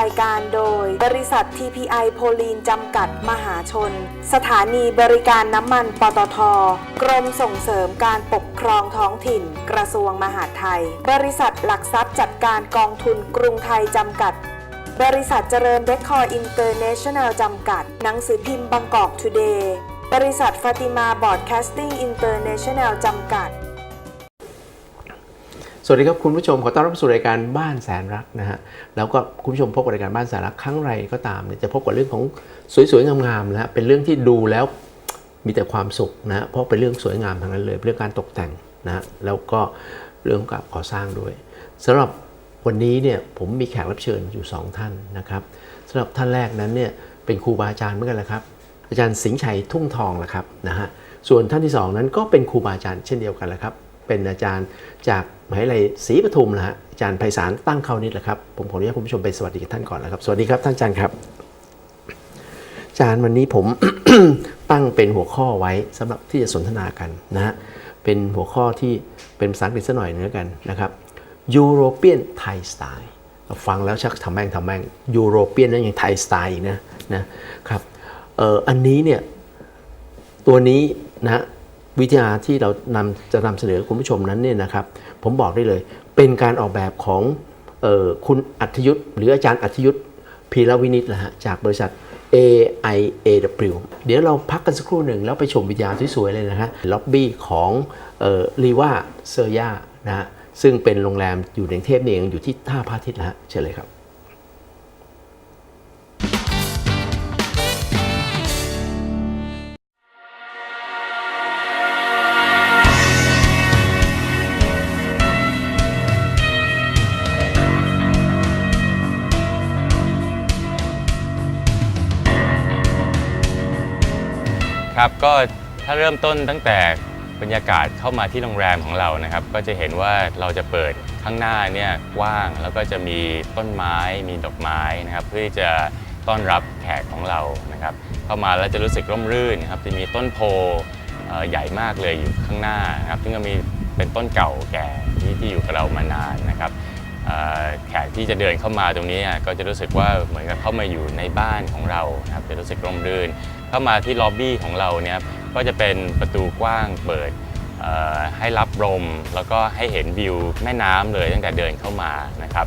างสรายการโดย บริษัท TPI โพลีนจำกัดมหาชน สถานีบริการน้ำมันปตท กรมส่งเสริมการปกครองท้องถิ่น กระทรวงมหาดไทย บริษัทหลักทรัพย์จัดการกองทุนกรุงไทยจำกัด บริษัทเจริญเรคคอร์อินเตอร์เนชั่นแนลจำกัด หนังสือพิมพ์บางกอกทูเดย์บริษัทฟาติมาบอร์ดแคสติ้งอินเตอร์เนชั่นแนลจำกัด วัสดีครับคุณผู้ชมขอต้อนรับสู่รายการบ้านแสนรักนะฮะแล้วก็คุณผู้ชมพบกับรายการบ้านแสนรักครั้งไรก็ตามเนี่ยจะพบกับเรื่องของสวยๆงามๆนะฮะเป็นเรื่องที่ดูแล้วมีแต่ความสุขนะฮะเพราะเป็นเรื่องสวยงามทั้งนั้นเลยเรื่องการตกแต่งนะฮะแล้วก็เรื่องกับก่อสร้างด้วยสำหรับวันนี้เนี่ยผมมีแขกรับเชิญอยู่สองท่านนะครับสำหรับท่านแรกนั้นเนี่ยเป็นครูบาอาจารย์เหมือนกันแหละครับอาจารย์สิงห์ชัยทุ่งทองแหละครับนะฮะส่วนท่านที่สองนั้นก็เป็นครูบาอาจารย์เช่นเดียวกันแหละครับ เป็นอาจารย์จากมหาวิทยาลัยศรีปทุมนะฮะอาจารย์ไพศาลตั้งเขานิดแหละครับผมขออนุญาตคุณผู้ชมไปสวัสดีกับท่านก่อนนะครับ สวัสดีครับท่านอาจารย์ครับอาจารย์วันนี้ผมตั้งเป็นหัวข้อไว้สำหรับที่จะสนทนากันนะฮะเป็นหัวข้อที่เป็นภาษาอังกฤษสักหน่อยนึงแล้วกันนะครับ European Thai Style ฟังแล้วชักทำแม่งทำแม่ง European นั่นยังไทยสไตล์อีกนะนะครับเอ่ออันนี้เนี่ยตัวนี้นะ วิทยาที่เรานำจะนำเสนอคุณผู้ชมนั้นเนี่ยนะครับ ผมบอกได้เลย เป็นการออกแบบของออคุณอัธยุทธ์หรืออาจารย์อัธยุทธ์พีรวินิตนะฮะจากบริษัท AIAW เดี๋ยวเราพักกันสักครู่หนึ่งแล้วไปชมวิทยาสวยๆเลยนะฮะล็อบบี้ของรีว่าเซอร์ยานะฮะซึ่งเป็นโรงแรมอยู่ในเทพนี่เองอยู่ที่ท่าพระอาทิตย์นะฮะเชิญเลยครับ ครับก็ถ้าเริ่มต้นตั้งแต่บรรยากาศเข้ามาที่โรงแรมของเรานะครับ ก็จะเห็นว่าเราจะเปิดข้างหน้าเนี่ยกว้างแล้วก็จะมีต้นไม้มีดอกไม้นะครับ เพื่อที่จะต้อนรับแขกของเรานะครับ เข้ามาแล้วจะรู้สึกร่มรื่นนะครับจะมีต้นโพใหญ่มากเลยอยู่ข้างหน้านะครับซึ่งก็มีเป็นต้นเก่าแก่ที่ที่อยู่กับเรามานานนะครับแขกที่จะเดินเข้ามาตรงนี้ก็จะรู้สึกว่าเหมือนกับเข้ามาอยู่ในบ้านของเราครับจะรู้สึกร่มรื่น เข้ามาที่ล็อบบี้ของเราเนี่ยก็จะเป็นประตูกว้างเปิดให้รับลมแล้วก็ให้เห็นวิวแม่น้ำเลยตั้งแต่เดินเข้ามานะครับ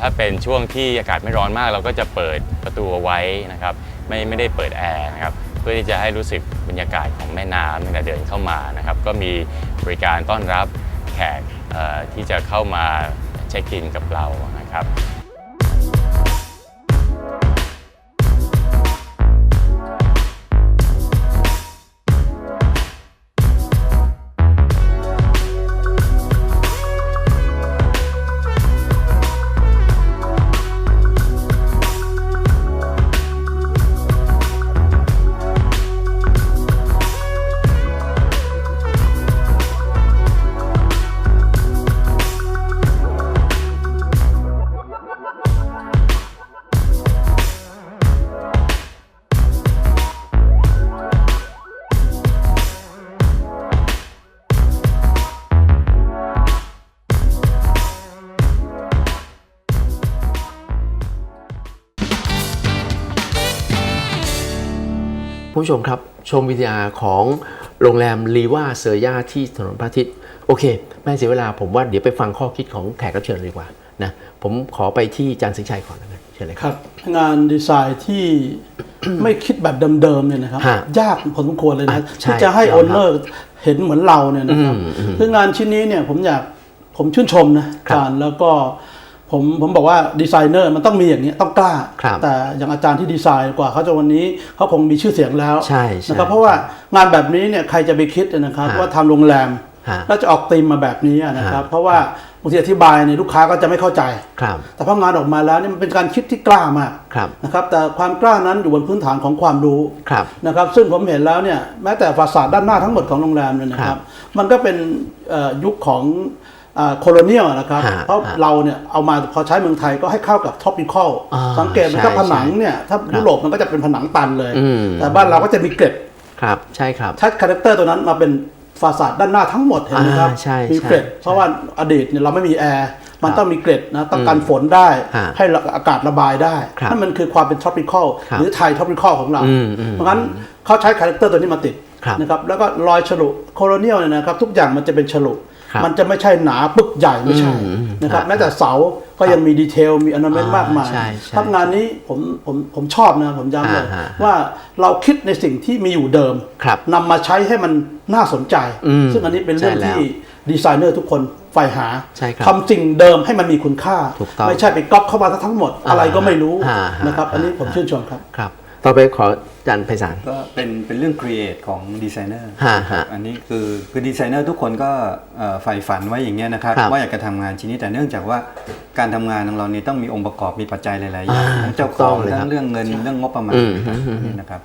ถ้าเป็นช่วงที่อากาศไม่ร้อนมาก เราก็จะเปิดประตูเอาไว้นะครับไม่ไม่ได้เปิดแอร์นะครับเพื่อที่จะให้รู้สึกบรรยากาศของแม่น้ำตั้งแต่เดินเข้ามานะครับก็มีบริการต้อนรับแขกที่จะเข้ามาเช็คอินกับเรานะครับ ผู้ชมครับ ชมวิทยาของโรงแรมลีว่าเซอร์ยาที่ถนนพระอาทิตย์ โอเค ไม่เสียเวลาผมว่าเดี๋ยวไปฟังข้อคิดของแขกรับเชิญเลยดีกว่านะผมขอไปที่อาจารย์สิงห์ชัยก่อนแล้วกันเชิญเลยคครับรับ งานดีไซน์ที่ไม่คิดแบบเดิมๆเนี่ยนะครับฮะยากพอสมควรเลยนะอะใช่ที่จะให้ยอโอมรับนเนอร์เห็นเหมือนเราเนี่ยนะครับอืมอืมคืองานชิ้นนี้เนี่ยผมอยากผมชื่นชมนะอาจารย์แล้วก็ ผมผมบอกว่าดีไซเนอร์มันต้องมีอย่างนี้ยต้องกล้าครับแต่อย่างอาจารย์ที่ดีไซน์กว่าเขาจะวันนี้เขาคงมีชื่อเสียงแล้วใช่ใช่นะครับเพราะว่างานแบบนี้เนี่ยใครจะไปคิดนะครับฮะว่าทำโรงแรมฮะแล้วจะออกธีมมาแบบนี้นะครับฮะเพราะว่าบางทีอธิบายเนี่ยลูกค้าก็จะไม่เข้าใจครับแต่พองานออกมาแล้วเนี่ยมันเป็นการคิดที่กล้ามากครับนะครับแต่ความกล้านั้นอยู่บนพื้นฐานของความรู้ครับนะครับซึ่งผมเห็นแล้วเนี่ยแม้แต่ฟาสาดด้านหน้าทั้งหมดของโรงแรมเนี่ยนะคครัรับบมันก็เป็นเอ่อยุคของ โคโลเนียลนะครับ ฮะเพราะฮะเราเนี่ยเอามาพอใช้เมืองไทยก็ให้เข้ากับท็อปิคอลอ่าสังเกตนะครับใช่ผนังใช่เนี่ยถ้าครับยุโรปมันก็จะเป็นผนังตันเลย อืม แต่บ้านเราก็จะมีเกล็ดครับใช่ครับ ชัดคาแรคเตอร์ตัวนั้นมาเป็นฟาสาดด้านหน้าทั้งหมดเห็นไหมครับอ่าใช่มีใช่เกล็ดใช่เพราะว่าอดีตเนี่ยเราไม่มีแอร์มันต้องมีเกล็ดนะต้องการฝนได้ ฮะให้อากาศระบายได้ครับนั่นมันคือความเป็น tropical ครับหรือไทย tropical ของเรา อืมอืมเพราะงั้นเขาใช้คาแรคเตอร์ตัวนี้มาติดครับ นะครับแล้วก็รอยฉลุโคโลเนียลเนี่ยนะครับทุกอย่างมันจะเป็นฉลุครับ มันจะไม่ใช่หนาปึกใหญ่ไม่ใช่อืมอืมนะครับครับแม้แต่เสาก็ยังมีดีเทลมีอ n น m เมนต์อ่ามากมายใช่ใช่ครับงานนี้ผมผมผมชอบนะผมย้ำเลยอ่าฮะว่าเราคิดในสิ่งที่มีอยู่เดิมครับนำมาใช้ให้มันน่าสนใจอืมซึ่งอันนี้เป็นเรื่องใช่แล้วที่ดีไซเนอร์ทุกคนใฝ่หาใช่ครับทำสิ่งเดิมให้มันมีคุณค่าถูกต้องไม่ใช่ไปก๊อปเข้ามาทั้งหมดอะไรก็ไม่รู้อ่าฮะนะครับอันนี้อ่าผมชื่นชมครับครับ ต่อไปขออาจารย์ไพศาล ก็เป็นเป็นเรื่องครีเอทของดีไซเนอร์ฮะฮะอันนี้คือคือดีไซเนอร์ทุกคนก็เอ่อใฝ่ฝันไว้อย่างเงี้ยนะครับ ครับว่าอยากจะทำงานชิ้นนี้แต่เนื่องจากว่าการทำงานของเราเนี่ยต้องมีองค์ประกอบมีปัจจัยหลายๆอย่างอ่าทั้งเจ้าถูกขต้อองงเลยครับทั้งเรื่องเงินเรื่องงบประมาณอืมนะครับอืม นี่นะครับ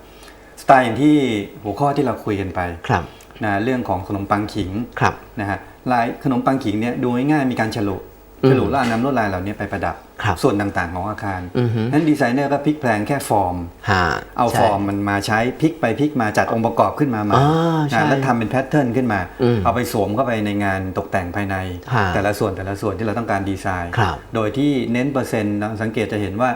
สไตล์อย่างที่หัวข้อที่เราคุยกันไปครับนะเรื่องของขนมปังขิงครับ นะฮะลายขนมปังขิงเนี่ยดูง่ายๆมีการฉลุอืม ฉลุแล้วเอานำลวดลายเหล่านี้ไปประดับครับ ส่วนต่างๆของอาคารอือฮึนั้นดีไซเนอร์ก็พลิกแพลงแค่ฟอร์มฮะเอาใช่ฟอร์มมันมาใช้พลิกไปพลิกมาจัดองค์ประกอบขึ้นมาใหมาอ่าใช่แล้วทำเป็นแพทเทิร์นขึ้นมาอืมเอาไปสวมเข้าไปในงานตกแต่งภายในฮะแต่ละส่วนแต่ละส่วนที่เราต้องการดีไซน์ครับโดยที่เน้นเปอร์เซ็นต์เราสังเกตจะเห็นว่า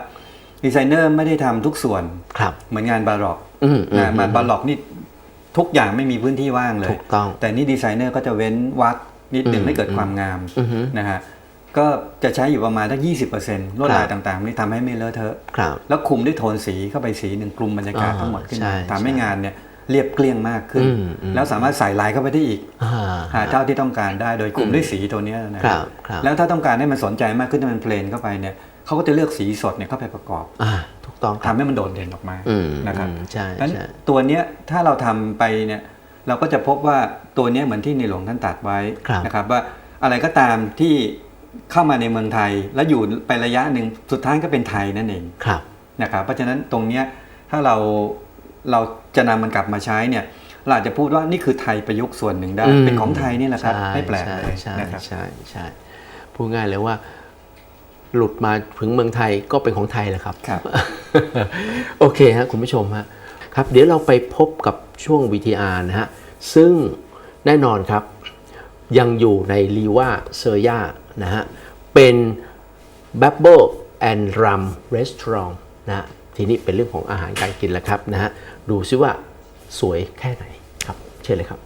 ดีไซเนอร์ไม่ได้ทำทุกส่วนครับเหมือนงานบาร็อกอืมอืมนะมาบาร็อกนี่ทุกอย่างไม่มีพื้นที่ว่างเลยถูกต้องแต่นี่ดีไซเนอร์ก็จะเว้นวักนิดหนึ่อืงมให้เกิดความงามอือฮึนะฮะ ก็จะใช้อยู่ประมาณทั้งยี่สิบเปอร์เซ็นต์ลวดลายครับต่างๆ นี่ทำให้ไม่เลอะเทอะครับแล้วคุมด้วยโทนสีเข้าไปสีหนึ่งกลุ่มบรรยากาศอ่าทั้งหมดขึ้นใช่มาทำให้ใช่งานเนี่ยเรียบเกลี้ยงมากขึ้นอืมอืมแล้วสามารถใส่ลายเข้าไปได้อีกอ่าหาเท่าที่ต้องการได้โดยคุมด้วยสีตัวเนี้ยนะครับครับแล้วถ้าต้องการให้มันสนใจมากขึ้นให้มันเพลนเข้าไปเนี่ยเขาก็จะเลือกสีสดเนี่ยเข้าไปประกอบอ่าถูกต้องคทำรับให้มันโดดเด่นออกมาอืมนะครับอืมใช่นั้นใช่ตัวเนี้ยถ้าเราทำไปเนี่ยเราก็จะพบว่าตัวเนี้ยเหมือนที่ในหลวงท่านตรัดไว้ครับนะครับว่าอะไรก็ตามที่ เข้ามาในเมืองไทย แล้วอยู่ไประยะหนึ่งสุดท้ายก็เป็นไทยนั่นเองครับนะครับเพราะฉะนั้นตรงเนี้ยถ้าเราเราจะนำมันกลับมาใช้เนี่ยเราอาจจะพูดว่านี่คือไทยประยุกต์ส่วนหนึ่งได้อืมเป็นของไทยนี่แหละครับใช่ไม่แปลกเลยใช่นะครับใช่ใช่พูดง่ายเลยว่าหลุดมาถึงเมืองไทยก็เป็นของไทยแหละครับครับ โอเคฮะคุณผู้ชมฮะครับ เดี๋ยวเราไปพบกับช่วง VTR นะฮะซึ่งแน่นอนครับ ยังอยู่ในลีว่าเซอร์ยา นะฮะเป็น b a b b l e and Rum Restaurant นะฮะทีนี้เป็นเรื่องของอาหารการกินแล้วครับนะฮะดูซิว่าสวยแค่ไหนครับเชิญเลยครับ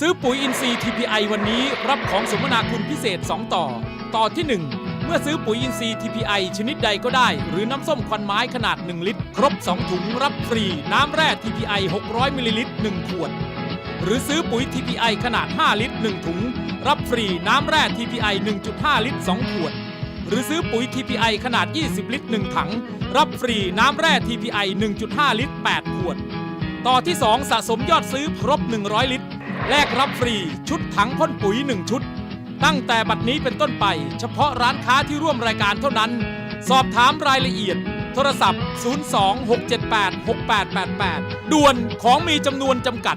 ซื้อปุ๋ยอินทรีย์ TPI วันนี้รับของสมนาคุณพิเศษ 2 ต่อ ต่อที่ 1 เมื่อซื้อปุ๋ยอินทรีย์ TPI ชนิดใดก็ได้ หรือน้ำส้มควันไม้ขนาด 1 ลิตร ครบ 2 ถุงรับฟรี น้ำแร่ TPI 600มิลลิลิตร1ขวด หรือซื้อปุ๋ย TPI ขนาด 5 ลิตร 1 ถุง รับฟรีน้ำแร่ TPI 1.5 ลิตร 2 ขวด หรือซื้อปุ๋ย TPI ขนาด 20 ลิตร 1 ถัง รับฟรีน้ำแร่ TPI 1.5 ลิตร 8 ขวด ต่อที่ 2 สะสมยอดซื้อครบ 100 ลิตรแลกรับฟรีชุดถังพ่นปุ๋ย 1 ชุด ตั้งแต่บัดนี้เป็นต้นไป เฉพาะร้านค้าที่ร่วมรายการเท่านั้น สอบถามรายละเอียด โทรศัพท์ 026786888 ด่วนของมีจำนวนจำกัด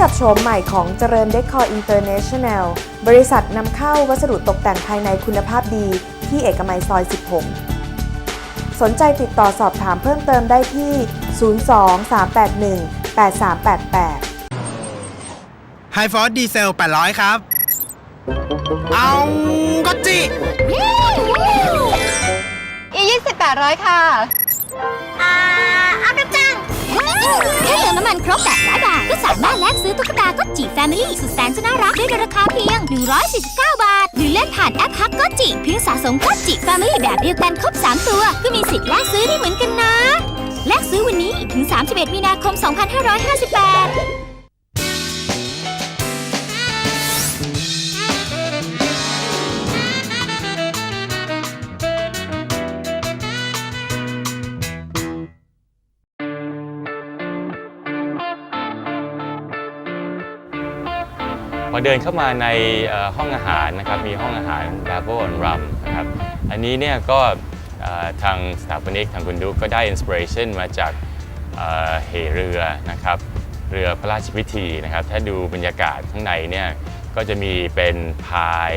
กับโฉมใหม่ของเจริญเดคอร์อินเตอร์เนชั่นแนล บริษัทนำเข้าวัสดุตกแต่งภายในคุณภาพดีที่เอกมัยซอย 16 สนใจติดต่อสอบถามเพิ่มเติมได้ที่ 02-381-8388ไฮฟอร์ดีเซล 800 ครับ เอาก็จิอียี่สิบแปดร้อยค่ะ อ่าเอากระจัง แค่เติมน้ำมันครบ800บาท ก็สามารถแลกซื้อตุ๊กตาก็จีแฟมิลี่สุดแสนจะน่ารักได้ในราคาเพียง 149 บาท หรือเล่นผ่านแอปฮักก็จีเพียงสะสมก็จีแฟมิลี่แบบเดียวกันครบ 3 ตัว ก็มีสิทธิ์แลกซื้อได้เหมือนกันนะ แลกซื้อวันนี้ถึง 31 มีนาคม 2558 เดินเข้ามาในห้องอาหารนะครับมีห้องอาหาร b a b e l and Rum นะครับอันนี้เนี่ยก็ทางสถาปนิกทางคุณดุ๊กก็ได้อินสปิเรชันมาจากเหเรือนะครับเรือพระราชพิธีนะครับถ้าดูบรรยากาศข้างในเนี่ยก็จะมีเป็นพาย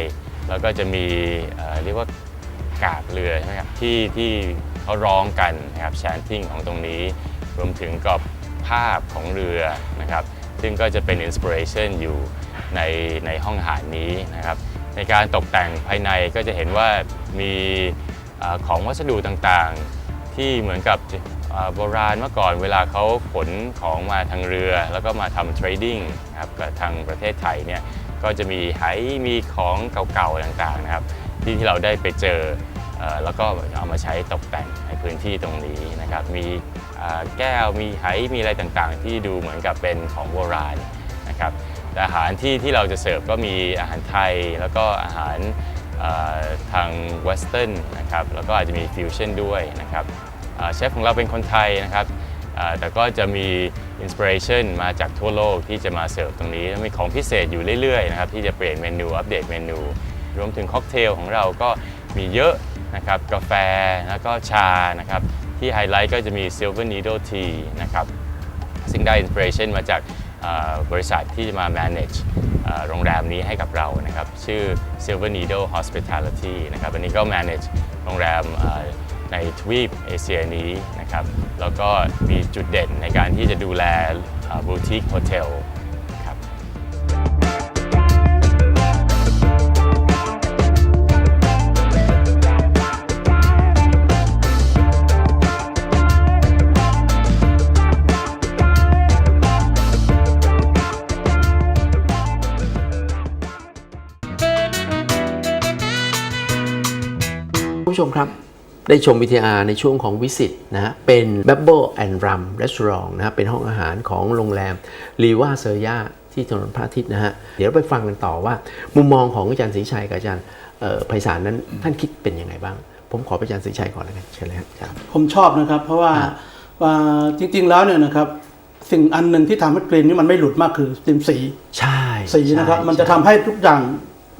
แล้วก็จะมีเเรียกว่ากาบเรือใช่ไหมครับที่ที่เขาร้องกันนะครับแชนติ้งของตรงนี้ รวมถึงกับภาพของเรือนะครับ ซึ่งก็จะเป็นอินสปิเรชันอยู่ในในห้องอาหารนี้นะครับ ในการตกแต่งภายในก็จะเห็นว่ามีอของวัสดุต่างๆ ที่เหมือนกับโบราณเมื่อก่อนเวลาเขาขนของมาทางเรือ แล้วก็มาทำเทรดดิ้งครับกับทางประเทศไทยเนี่ยก็จะมีไหมีของเก่าๆต่างๆนะครับที่ที่เราได้ไปเจอแล้วก็เอามาใช้ตกแต่งในพื้นที่ตรงนี้นะครับมี แก้วมีไหมีอะไรต่างๆ ที่ดูเหมือนกับเป็นของโบราณนะครับแต่อาหารที่ที่เราจะเสิร์ฟก็มีอาหารไทยแล้วก็อาหารทางเวสเทิร์นนะครับแล้วก็อาจจะมีฟิวชั่นด้วยนะครับเชฟของเราเป็นคนไทยนะครับแต่ก็จะมีอินสปิเรชันมาจากทั่วโลกที่จะมาเสิร์ฟตรงนี้มีของพิเศษอยู่เรื่อยๆนะครับที่จะเปลี่ยนเมนูอัปเดตเมนู รวมถึงค็อกเทลของเราก็มีเยอะนะครับกาแฟแล้วก็ชานะครับ ที่ไฮไลท์ก็จะมี Silver Needle Tea นะครับซึ่งได้อินสปิเรชันมาจากบริษัทที่จะมา manage โรงแรมนี้ให้กับเรานะครับ ชื่อ Silver Needle Hospitality นะครับ อันนี้ก็ manage โรงแรมในทวีปเอเชียนี้นะครับ แล้วก็มีจุดเด่นในการที่จะดูแลบูติกโฮเทล ผู้ชมครับ ได้ชม VTR ในช่วงของวิสิตนะฮะเป็น b a b b l e and Rum Restaurant นะฮะเป็นห้องอาหารของโรงแรมรีวาเซอร์ยาที่ถนนพระอาทิตย์นะฮะเดี๋ยวเราไปฟังกันต่อว่า มุมมองของอาจารย์ศรีชัยกับอาจารย์เอ่อไพศาลนั้นท่านคิดเป็นยังไงบ้าง ผมขอไปอาจารย์ศรีชัยก่อนแล้วกันเชิญเลยครับอาจารย์ผมชอบนะครับ เพราะว่าอ่าว่าจริงๆแล้วเนี่ยนะครับสิ่งอันหนึ่งที่ทำให้กรีนนี่มันไม่หลุดมากคือสีสีใช่สีนะครับใช่มันจะทำให้ทุกอย่าง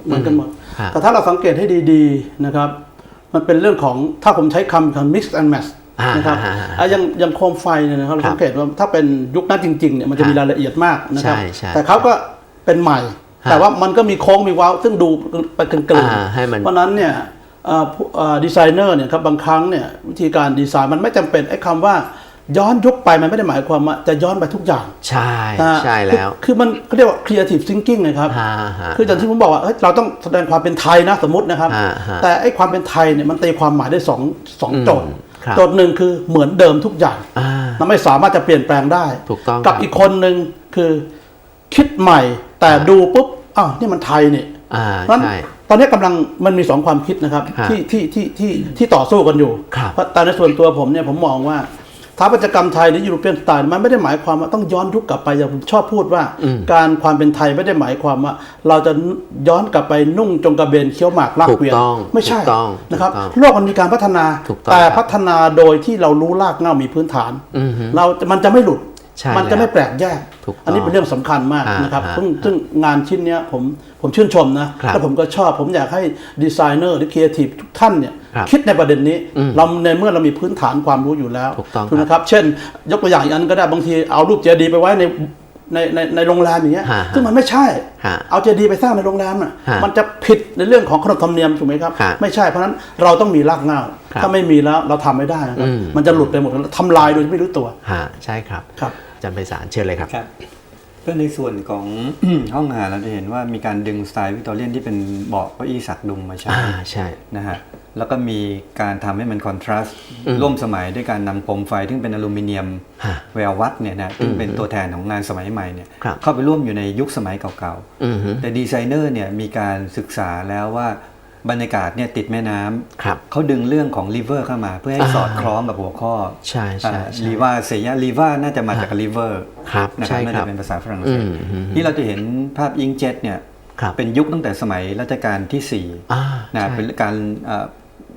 เหมือนกันหมดฮะแต่ถ้าเราสังเกตให้ดี ๆนะครับ มันเป็นเรื่องของถ้าผมใช้คำคำ mix and match อ่านะครับฮะฮะอะอยังอยังโคมไฟเนี่ยนะครับเราครับสังเกตว่าถ้าเป็นยุคนั้นจริงๆเนี่ยมันจะมีฮะรายละเอียดมากนะครับใช่ใช่แต่เขาก็เป็นใหม่ฮะแต่ว่ามันก็มีโค้งมีเว้าซึ่งดูไปกลืนอ่าให้มันเพราะฉะนั้นเนี่ยเอ่อผู้เอ่อดีไซเนอร์เนี่ยครับบางครั้งเนี่ยวิธีการดีไซน์มันไม่จำเป็นไอ้คำว่า ย้อนยุคไปมันไม่ได้หมายความว่าจะย้อนไปทุกอย่าง ใช่นะฮะใช่แล้วคือคือมันเขาเรียกว่า creative thinking นะครับฮะฮะคืออย่างที่ผมบอกว่าเฮ้ยเราต้องแสดงความเป็นไทยนะสมมตินะครับฮะฮะแต่ไอ้ความเป็นไทยเนี่ยมันตีความหมายได้สองสองอืมโจทย์ครับโจทย์หนึ่งคือเหมือนเดิมทุกอย่างอ่ามันไม่สามารถจะเปลี่ยนแปลงได้ ถูกต้องกับครับอีกคนหนึ่งคือคิดใหม่ แต่ดูปุ๊บอ้าวนี่มันไทยนี่อ่าเพราะฉะนั้นใช่ตอนนี้กำลังมันมีสองความคิดนะครับฮะที่ที่ที่ที่ที่ต่อสู้กันอยู่ครับเพราะแต่ในส่วนตัวผมเนี่ยผมมองว่าส ถาปัตยกรรมไทยหรือยูโรเปียนสไตล์มันไม่ได้หมายความว่าต้องย้อนยุคกลับไปอย่างผมชอบพูดว่าอืมการความเป็นไทยไม่ได้หมายความว่า เราจะย้อนกลับไปนุ่งจงกระเบนเคี้ยวหมากลากเกวียนถูกต้องไม่ใช่ถูกต้องนะครับถูกต้องโลกมันมีการพัฒนาถูกต้องแต่ครับพัฒนาโดยที่เรารู้รากเหง้ามีพื้นฐานอือฮึเรา มันจะไม่หลุดใช่ มันจะไม่แปลกแยกถูกต้องอันนี้เป็นเรื่องสำคัญมากอ่านนะครับอ่าซึ่งซึ่งงานชิ้นเนี้ยผมผมชื่นชมนะครับแล้วผมก็ชอบผมอยากให้ดีไซเนอร์หรือครีเอทีฟทุกท่านเนี่ยครับคิดในประเด็นนี้อืมเราในเมื่อเรามีพื้นฐานความรู้อยู่แล้วถูกต้องถูนะครับ เช่น ยกตัวอย่างอีกอันก็ได้บางทีเอารูปเจดีย์ไปไว้ใน ในในในโรงแรมอย่างเงี้ย ฮะซึ่งมันไม่ใช่ ฮะเอาเจดีย์ไปสร้างในโรงแรมน่ะ ฮะมันจะผิดในเรื่องของขนบธรรมเนียมถูกไหมครับ ฮะไม่ใช่ เพราะฉะนั้นเราต้องมีรากเหง้า ครับถ้าไม่มีแล้วเราทำไม่ได้นะครับ อืม มันจะหลุดไปหมดทำลายโดยที่ไม่รู้ตัว ฮะใช่ครับครับ อาจารย์ไพศาลเชิญเลยครับ ครับก็ในส่วนของ ห้องอาหารเราจะเห็นว่ามีการดึงสไตล์วิกตอเรียนที่เป็นเบาะเก้าอี้สักดุมมาใช้อ่าใช่ นะฮะ แล้วก็มีการทำให้มันคอนทราสต์อืมร่วมสมัยด้วยการนำโคมไฟที่เป็นอลูมิเนียมฮะแวววัดเนี่ยนะซึ่งเป็นอืมตัวแทนของงานสมัยใหม่เนี่ยครับเข้าไปร่วมอยู่ในยุคสมัยเก่าอือฮึๆแต่ดีไซเนอร์เนี่ยมีการศึกษาแล้วว่าบรรยากาศเนี่ยติดแม่น้ำครับเขาดึงเรื่องของริเวอร์เข้ามาเพื่อให้อ่าสอดคล้องกับหัวข้อใช่ใช่ใช่รีวาเซียรีวาน่าจะมาจากริเวอร์ครับนะคใช่รับน่าครัจะบเป็นภาษาฝรั่งอืเศสมอืมนี่เราจะเห็นภาพอิงเจ็ตเนี่ยครับเป็นยุคตั้งแต่สมัยรัชกาลที่อ่า4นะใช่เป็นการ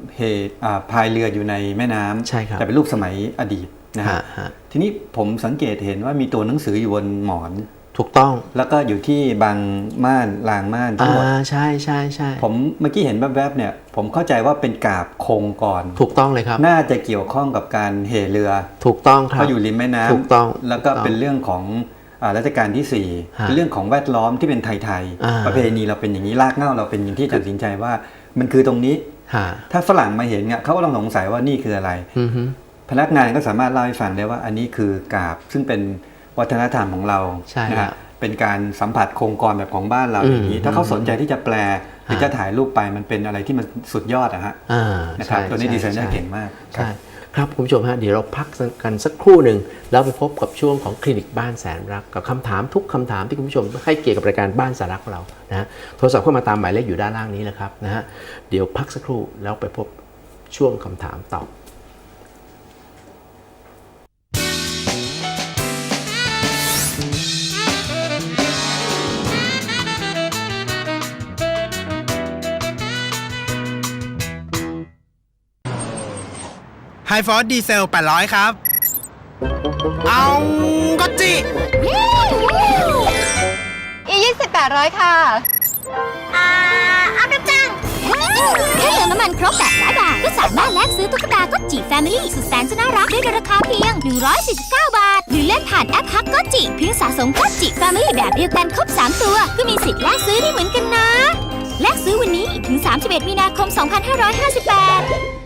เอ่อเหตุอ่าพายเรืออยู่ในแม่น้ำใช่ครับแต่เป็นรูปสมัยอดีตนะฮะฮะฮะทีนี้ผมสังเกตเห็นว่ามีตัวหนังสืออยู่บนหมอนถูกต้องแล้วก็อยู่ที่บางม่านรางม่านทั้งหมดอ่าใช่ใช่ใช่ผมเมื่อกี้เห็นแวบๆเนี่ย ผมเข้าใจว่าเป็นกาบคงก่อน ถูกต้องเลยครับ น่าจะเกี่ยวข้องกับการเหเรือ ถูกต้องครับเขาอยู่ริมแม่น้ำถูกต้อง แล้วก็ถูกต้องเป็นเรื่องของอ่ารัชกาลที่สี่ฮะเป็นเรื่องของแวดล้อมที่เป็นไทยอ่าๆประเพณีเราเป็นอย่างนี้รากเหง้าเราเป็นอย่างที่ตัดสินใจว่า มันคือตรงนี้ฮะ ถ้าฝรั่งมาเห็นเนี่ยเขาก็ต้องสงสัยว่านี่คืออะไรอือฮึพนักงานก็สามารถเล่าให้ฟังได้ว่าอันนี้คือกาบซึ่งเป็นวัฒนธรรมของเราใช่นะครัฮะบเป็นการสัมผัสโครงกรแบบของบ้านเราอืมอย่างนี้ ถ้าเขาสนใจที่จะแปลหรือฮะจะถ่ายรูปไปมันเป็นอะไรที่มันสุดยอดอะฮะอ่านะครับใช่ตัวนี้ใช่ดีไซเนอร์ใช่เก่งมากครัใช่บ ครับคุณผู้ชมฮะเดี๋ยวเราพักกันสักครู่หนึ่งแล้วไปพบกับช่วงของคลินิกบ้านแสนรัก กับคำถามทุกคำถามที่คุณผู้ชมให้เกี่ยวกับรายการบ้านแสนรักของเรานะฮะโทรศัพท์เข้ามาตามหมายเลขอยู่ด้านล่างนี้แหละครับนะฮะเดี๋ยวพักสักครู่แล้วไปพบช่วงคำถามตอบ ไฮฟอร์ดีเซล800 ครับ เอาก็จิ อียี่สิบแปดร้อยค่ะแค่เติมน้ำมันครบ800บาท ก็สามารถแลกซื้อตุ๊กตาก็จิแฟมิลี่สุดแสนจะน่ารักได้ในราคาเพียง 149 บาท หรือเล่นผ่านแอปฮักก็จิเพียงสะสมก็จิแฟมิลี่แบบเดียวกันครบ 3 ตัว ก็มีสิทธิ์แลกซื้อได้เหมือนกันนะ แลกซื้อวันนี้ถึง 31 มีนาคม 2558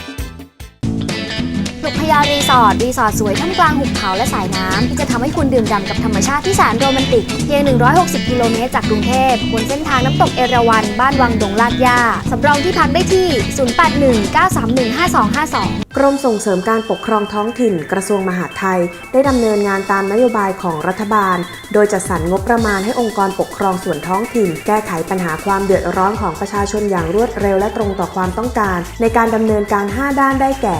ยารีสอร์ทรีสอร์ทสวยท่ามกลางหุบเขาและสายน้ำที่จะทำให้คุณดื่มด่ำกับธรรมชาติที่แสนโรแมนติก เพียง 160 กิโลเมตรจากกรุงเทพบนเส้นทางน้ำตกเอราวัณบ้านวังดงลาดย่าสำรองที่พักได้ที่ 0819315252 กรมส่งเสริมการปกครองท้องถิ่นกระทรวงมหาดไทย ได้ดำเนินงานตามนโยบายของรัฐบาล โดยจัดสรรงบประมาณให้องค์กรปกครองส่วนท้องถิ่น แก้ไขปัญหาความเดือดร้อนของประชาชนอย่างรวดเร็วและตรงต่อความต้องการ ในการดำเนินการ 5 ด้านได้แก่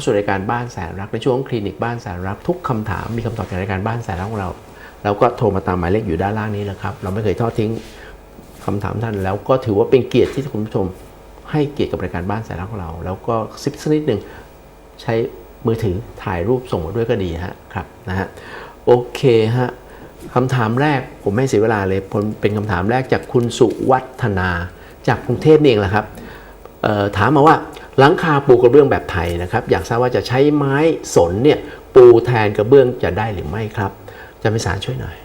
เข้าสู่รายการบ้านแสนรักในช่วงคลินิกบ้านแสนรักทุกคำถามมีคำตอบจากรายการบ้านแสนรักของเราแล้วก็โทรมาตามหมายเลขอยู่ด้านล่างนี้แหละครับ เราไม่เคยทอดทิ้งคำถามท่านแล้วก็ถือว่าเป็นเกียรติที่คุณผู้ชม ให้เกียรติกับรายการบ้านแสนรักของเรา แล้วก็ซิปสักนิดหนึ่งใช้มือถือถ่ายรูปส่งมาด้วยก็ดีฮะครับนะฮะโอเคฮะคำถามแรกผมไม่เสียเวลาเลยเป็นคำถามแรกจากคุณสุวัฒนาจากกรุงเทพนี่เองแหละครับถามมาว่า หลังคาปูกระเบื้องแบบไทยนะครับ อยากทราบว่าจะใช้ไม้สนเนี่ยปูแทนกระเบื้องจะได้หรือไม่ครับอาจะไม่สารช่วยหน่อย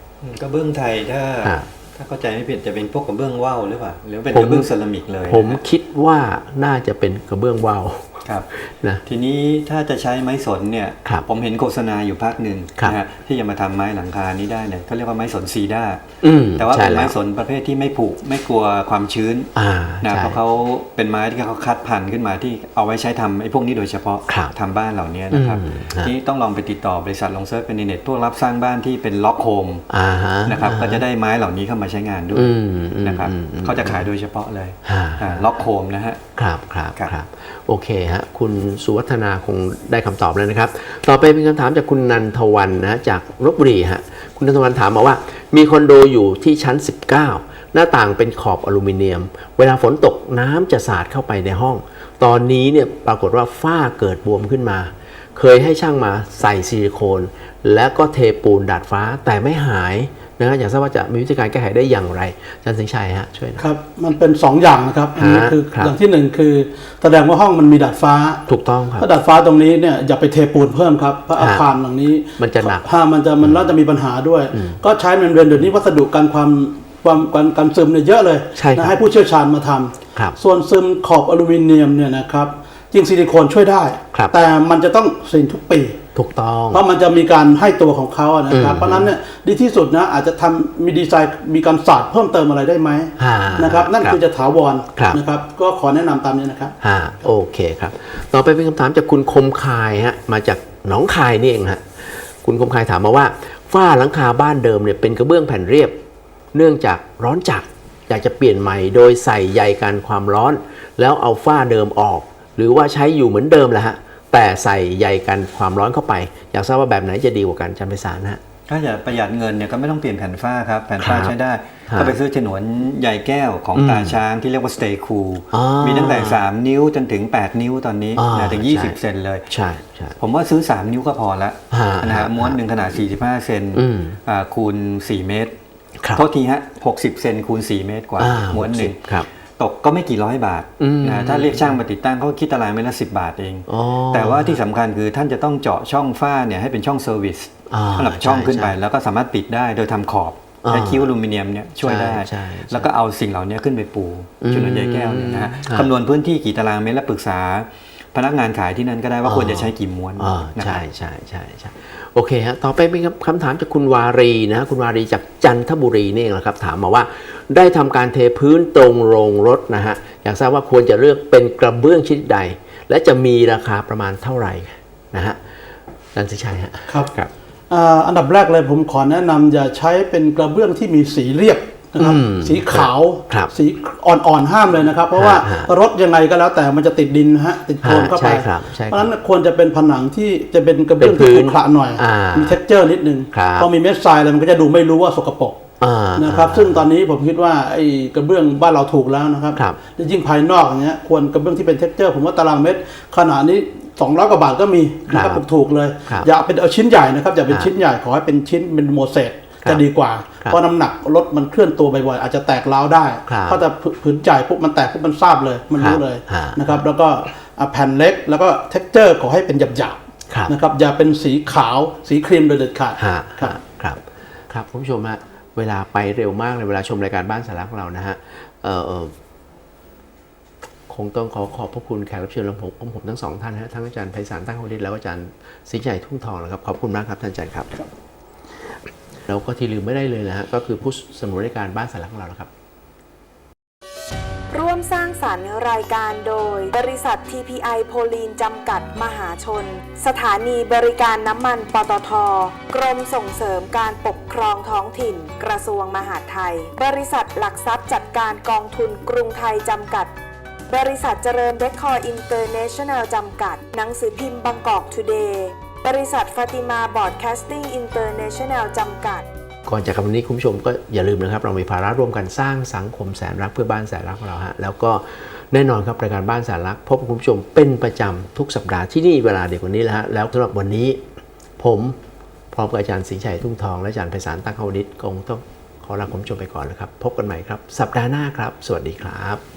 กระเบื้องไทยถ้าอ่าถ้าเข้าใจไม่ผิดจะเป็นพวกกระเบื้องว่าวหรือเปล่าหรือเป็นผมกระเบื้องเซรามิกเลย ผมนะฮะคิดว่าน่าจะเป็นกระเบื้องว่าว ครับนะทีนี้ถ้าจะใช้ไม้สนเนี่ยครับผมเห็นโฆษณาอยู่ภาคหนึ่งครับนะฮะที่จะมาทำไม้หลังคานี้ได้เนี่ยเขาเรียกว่าไม้สนซีด้าอืมแต่ว่าใช่เป็นแล้ไม้วสนประเภทที่ไม่ผุไม่กลัวความชื้นอ่านะใช่เพราะเขาเป็นไม้ที่เขาคัดพันธุ์ขึ้นมาที่เอาไว้ใช้ทำไอ้พวกนี้โดยเฉพาะครับทำบ้านเหล่านี้นะครับอืมฮะนี่ต้องลองไปติดต่อบริษัทลองเซิร์ชเป็นในเน็ตพวกรับสร้างบ้านที่เป็นล็อกโฮมอ่าฮะนะครับอ่าก็จะได้ไม้เหล่านี้เข้ามาใช้งานด้วยอืมอืมนะครับอืมอืมเขาจะขายโดยเฉพาะเลยอ่าอ่าล็อกโฮมนะฮะครับครับครับครับโอเคฮะคุณสุวัฒนาคงได้คำตอบแล้วนะครับ ต่อไปเป็นคำถามจากคุณนันทวันนะจากลบบุรีฮะคุณนันทวันถามมาว่า มีคอนโดอยู่ที่ชั้น 19 หน้าต่างเป็นขอบอลูมิเนียม เวลาฝนตกน้ำจะสาดเข้าไปในห้อง ตอนนี้เนี่ยปรากฏว่าฝ้าเกิดบวมขึ้นมา เคยให้ช่างมาใส่ซิลิโคน แล้วก็เทปูนดาดฟ้าแต่ไม่หาย นะฮะอยากทราบว่าจะมีวิธีการแก้ไขได้อย่างไรอาจารย์สิงห์ชัยฮะช่วยหน่อยครับมันเป็น 2 อย่างนะครับอันนี้ฮะคือครับอย่างที่หนึ่งคือ แสดงว่าห้องมันมีดาดฟ้าถูกต้องครับถ้าดาดฟ้าตรงนี้เนี่ยอย่าไปเทปูนเพิ่มครับเพราะอาคารหลังนี้ มันจะหนักถ้ามันจะมันน่าจะมีปัญหาด้วย ก็ใช้เมนเบรนเดี๋ยวนี้วัสดุกันความความการการซึมเนี่ยเยอะเลยใช่ครับนะให้ผู้เชี่ยวชาญมาทำครับส่วนซึมขอบอลูมิเนียมเนี่ยนะครับจริงซิลิโคนช่วยได้ครับแต่มันจะต้องซินทุกปี ถูกต้อง เพราะมันจะมีการให้ตัวของเขาอะนะครับอืมเพราะฉะนั้นเนี่ยดีที่สุดนะอาจจะทำมีดีไซน์มีการศาสตร์เพิ่มเติมอะไรได้ไหมอ่านะครับนั่นครับคือจะถาวรครับนะครับ ก็ขอแนะนำตามนี้นะครับอ่าโอเคครับ ต่อไปเป็นคำถามจากคุณคมคายฮะมาจากหนองคายนี่เองฮะคุณคมคายถามมาว่าฝ้าหลังคาบ้านเดิมเนี่ยเป็นกระเบื้องแผ่นเรียบ เนื่องจากร้อนจัดอยากจะเปลี่ยนใหม่โดยใส่ใยกันความร้อน แล้วเอาฝ้าเดิมออก หรือว่าใช้อยู่เหมือนเดิมแหละฮะ แต่ใส่ใยกันความร้อนเข้าไป อยากทราบว่าแบบไหนจะดีกว่ากันอาจารย์ไพศาลฮะถ้าอยากประหยัดเงินเนี่ยก็ไม่ต้องเปลี่ยนแผ่นฝ้าครับ แผ่นฝ้าครับใช้ได้ครับก็ไปซื้อฉนวนใยแก้วของอืมตาช้างที่เรียกว่า Stay Cool อ๋อมีตั้งแต่ 3 นิ้วจนถึง 8 นิ้วตอนนี้อ่านะถึงใช่20 เซนเลยใช่ใช่ผมว่าซื้อ 3 นิ้วก็พอละฮะนะฮะฮะม้วนหนึ่งขนาด 45 เซนอืมอ่าคูณ 4 เมตรครับโทษทีฮะ 60 เซนคูณ 4 เมตรกว่าอ่าม้วนหนึ่งครับ ตกก็ไม่กี่ร้อยบาทอืมนะถ้าเรียกช่างมาติดตั้งเขาคิดตารางเมตรละ10บาทเองอ๋อแต่ว่าที่สำคัญคือท่านจะต้องเจาะช่องฝ้าเนี่ยให้เป็นช่องเซอร์วิสอ่าสำหรับช่องขึ้นไปใช่แล้วก็สามารถปิดได้โดยทำขอบอ่าใช้คิ้วอลูมิเนียมเนี่ยช่วยได้ใช่ใช่ใช่แล้วก็เอาสิ่งเหล่านี้ขึ้นไปปูอืมชนวนใยแก้วเนี่ยนะฮะครับคำนวณพื้นที่กี่ตารางเมตรและปรึกษา พนักงานขายที่นั่นก็ได้ว่าควรจะใช้กี่ม้วนอ่านะครัใช่บใช่ใช่ใช่โอเคฮะต่อไปเป็นคำคำถามจากคุณวารีนะฮะคุณวารีจากจันทบุรีนี่เองแหละครับ ถามมาว่า ได้ทำการเทพื้นตรงโรงรถนะฮะอยากทราบว่าควรจะเลือกเป็นกระเบื้องชนิดใด และจะมีราคาประมาณเท่าไหร่นะฮะนันสิชัยฮะครับครับอ่าอันดับแรกเลยผมขอแนะนำอย่าใช้เป็นกระเบื้องที่มีสีเรียบนะครับอืมสีขาวครับสีอ่อนๆห้ามเลยนะครับ เพราะว่าฮะรถยังไงก็แล้วแต่มันจะติดดินนะฮะติดโคลนฮะเข้าไปใช่ครับใช่ครับเพราะฉะนั้นควรจะเป็นผนังที่จะเป็นกระเบื้องเป็นพื้ที่นขรุขระหน่อยมีเท็กเจอร์นิดนึงครับพอมีเม็ดทรายอะไรมันก็จะดูไม่รู้ว่าสกปรกอ่า นะครับ ซึ่งตอนนี้ผมคิดว่าไอ้กระเบื้องบ้านเราถูกแล้วนะครับครับและยิ่งภายนอกอย่างเงี้ยควรกระเบื้องที่เป็นเท็กเจอร์ ผมว่าตารางเมตรขนาดนี้200กว่าบาทก็มีนะครับครับถูกๆเลยครับอย่าเป็นเอาชิ้นใหญ่นะครับ อย่าเป็นครับชิ้นใหญ่ขอให้เป็นชิ้นเป็นโมเสสครับจะดีกว่าครับเพราะน้ำหนักรถมันเคลื่อนตัวบ่อยๆอาจจะแตกร้าวได้ครับเพราะแต่ผืนใหญ่ปุ๊บมันแตกปุ๊บมันทราบเลย มันรู้ครับเลยฮะนะครับ แล้วก็อะแผ่นเล็กแล้วก็เท็กเจอร์ขอให้เป็นหยาบครับๆนะครับ อย่าเป็นสีขาวสีครีมโดยเด็ดขาดฮะครับครับ ครับคุณผู้ชมฮะ เวลาไปเร็วมากเลยเวลาชมรายการบ้านสาระของเรานะฮะคงต้องขอขอบพระคุณแขกรับเชิญของผมของผมทั้งสองท่านนะฮะทั้งอาจารย์ไพศาลตั้งโฮดิตแล้วอาจารย์สิงห์ชัยทุ่งทองนะครับ ขอบคุณมากครับท่านอาจารย์ครับ แล้วก็ที่ลืมไม่ได้เลยนะฮะก็คือผู้สนับสนุนรายการบ้านสาระของเรานะครับ ร่วมสร้างสรรค์รายการโดย บริษัท TPI โพลีนจำกัดมหาชน สถานีบริการน้ำมันปตท กรมส่งเสริมการปกครองท้องถิ่น กระทรวงมหาดไทย บริษัทหลักทรัพย์จัดการกองทุนกรุงไทยจำกัด บริษัทเจริญเรคคอร์อินเตอร์เนชั่นแนลจำกัด หนังสือพิมพ์บางกอกทูเดย์บริษัทฟาติมาบอร์ดแคสติ้งอินเตอร์เนชั่นแนลจำกัด ก่อนจากกันวันนี้คุณผู้ชมก็อย่าลืมนะครับ เรามีภาระร่วมกันสร้างสังคมแสนรักเพื่อบ้านแสนรักของเราฮะแล้วก็แน่นอนครับรายการบ้านแสนรักพบคุณผู้ชมเป็นประจำทุกสัปดาห์ที่นี่เวลาเดียวกันนี้แหละฮะแล้วสำหรับวันนี้ ผมพร้อมกับอาจารย์สิงห์ชัยทุ่งทองและอาจารย์ไพศาลตั้งเขาวนิชคงต้องขอลาคุณผู้ชมไปก่อนนะครับ พบกันใหม่ครับ สัปดาห์หน้าครับ สวัสดีครับ